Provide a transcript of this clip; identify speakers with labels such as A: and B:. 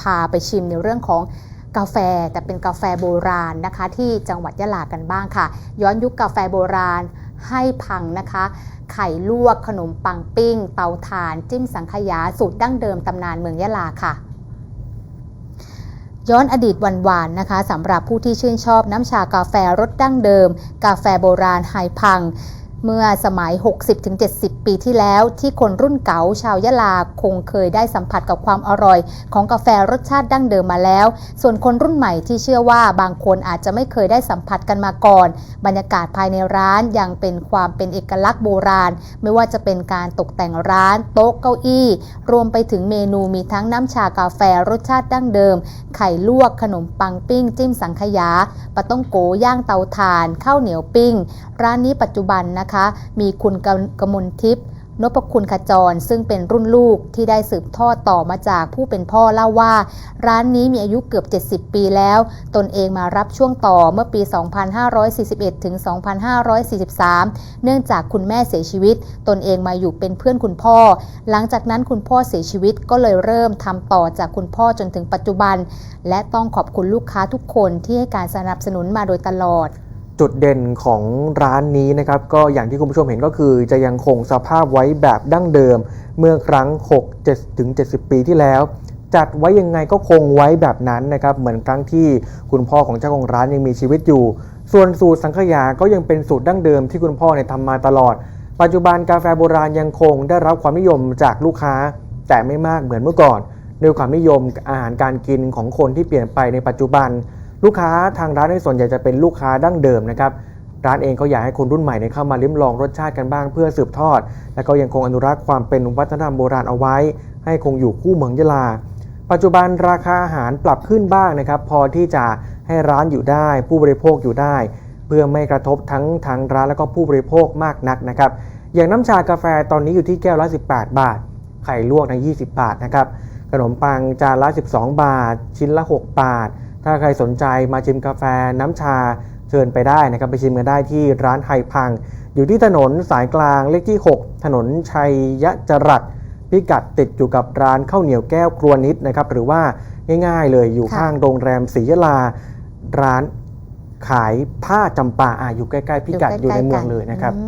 A: พาไปชิมในเรื่องของกาแฟแต่เป็นกาแฟโบราณนะคะ ที่จังหวัดยะลากันบ้างค่ะ ย้อนยุคกาแฟโบราณให้พังนะคะ ไข่ลวกขนมปังปิ้ง เตาถ่าน จิ้มสังขยาสูตรดั้งเดิมตำนานเมืองยะลาค่ะ ย้อนอดีตวันวานๆนะคะสำหรับผู้ที่ชื่นชอบน้ำชากาแฟรสดั้งเดิม กาแฟโบราณไฮพัง เมื่อสมัย 60-70 ปีที่แล้ว ที่คนรุ่นเก๋าชาวยะลาคงเคยได้สัมผัสกับความอร่อย ของกาแฟรสชาติดั้งเดิมมาแล้ว ส่วนคนรุ่นใหม่ที่เชื่อว่าบางคนอาจจะไม่เคยได้สัมผัสกันมาก่อน บรรยากาศภายในร้านยังเป็นความเป็นเอกลักษณ์โบราณ ไม่ว่าจะเป็นการตกแต่งร้าน โต๊ะเก้าอี้ รวมไปถึงเมนูมีทั้งน้ำชากาแฟรสชาติดั้งเดิม ไข่ลวกขนมปังปิ้ง จิ้มสังขยาปาต้องโกย่างเตาถ่าน ข้าวเหนียวปิ้ง ร้านนี้ปัจจุบันนะคะมีคุณกกมลทิพย์นพคุณขจรซึ่งเป็นรุ่นลูกที่ได้สืบทอดต่อมาจากผู้เป็นพ่อเล่าว่า ร้านนี้มีอายุเกือบ 70 ปีแล้ว ตนเองมารับช่วงต่อเมื่อปี 2541 ถึง 2543 เนื่องจากคุณแม่เสียชีวิต ตนเองมาอยู่เป็นเพื่อนคุณพ่อ หลังจากนั้นคุณพ่อเสียชีวิตก็เลยเริ่มทำต่อจากคุณพ่อจนถึงปัจจุบัน และต้องขอบคุณลูกค้าทุกคนที่ให้การสนับสนุนมาโดยตลอด
B: จุดเด่นของร้านนี้นะครับก็อย่างที่คุณผู้ชมเห็นก็คือจะยังคงสภาพไว้แบบดั้งเดิม เมื่อครั้ง 6 7ถึง70 ปีที่แล้ว จัดไว้ยังไงก็คงไว้แบบนั้นนะครับเหมือนครั้งที่คุณพ่อของเจ้าของร้านยังมีชีวิตอยู่ ส่วนสูตรสังขยาก็ยังเป็นสูตรดั้งเดิมที่คุณพ่อเนี่ยทำมาตลอด ปัจจุบันกาแฟโบราณยังคงได้รับความนิยมจากลูกค้า แต่ไม่มากเหมือนเมื่อก่อนด้วยความนิยมอาหารการกินของคนที่เปลี่ยนไปในปัจจุบัน ลูกค้าทางร้านในส่วนใหญ่จะเป็นลูกค้าดั้งเดิมนะครับร้านเองก็อยากให้คนรุ่นใหม่เนี่ยเข้ามาลิ้มลองรสชาติกันบ้างเพื่อสืบทอด และก็ยังคงอนุรักษ์ความเป็นวัฒนธรรมโบราณเอาไว้ ให้คงอยู่คู่เมืองยะลา ปัจจุบันราคาอาหารปรับขึ้นบ้างนะครับ พอที่จะให้ร้านอยู่ได้ ผู้บริโภคอยู่ได้ เพื่อไม่กระทบทั้งทางร้านและก็ผู้บริโภคมากนักนะครับอย่างน้ำชากาแฟตอนนี้อยู่ที่แก้วละ 18 บาท ไข่ลวกใน 20 บาทนะครับขนมปังจานละ 12 บาท ชิ้นละ 6 บาท ถ้าใครสนใจมาชิมกาแฟน้ำชาเชิญไปได้นะครับ ไปชิมกันได้ที่ร้านไฮพัง อยู่ที่ถนนสายกลางเลขที่ 6 ถนนชัยยะจรัสพิกัดติดอยู่กับร้านข้าวเหนียวแก้วครัวนิดนะครับ หรือว่าง่ายๆเลยอยู่
A: ค่ะ
B: ข้างโรงแรมศรียะลาร้านขายผ้าจำปาอะอยู่ใกล้ ๆ พิกัดอยู่ในเมืองเลยนะครับ
A: อืม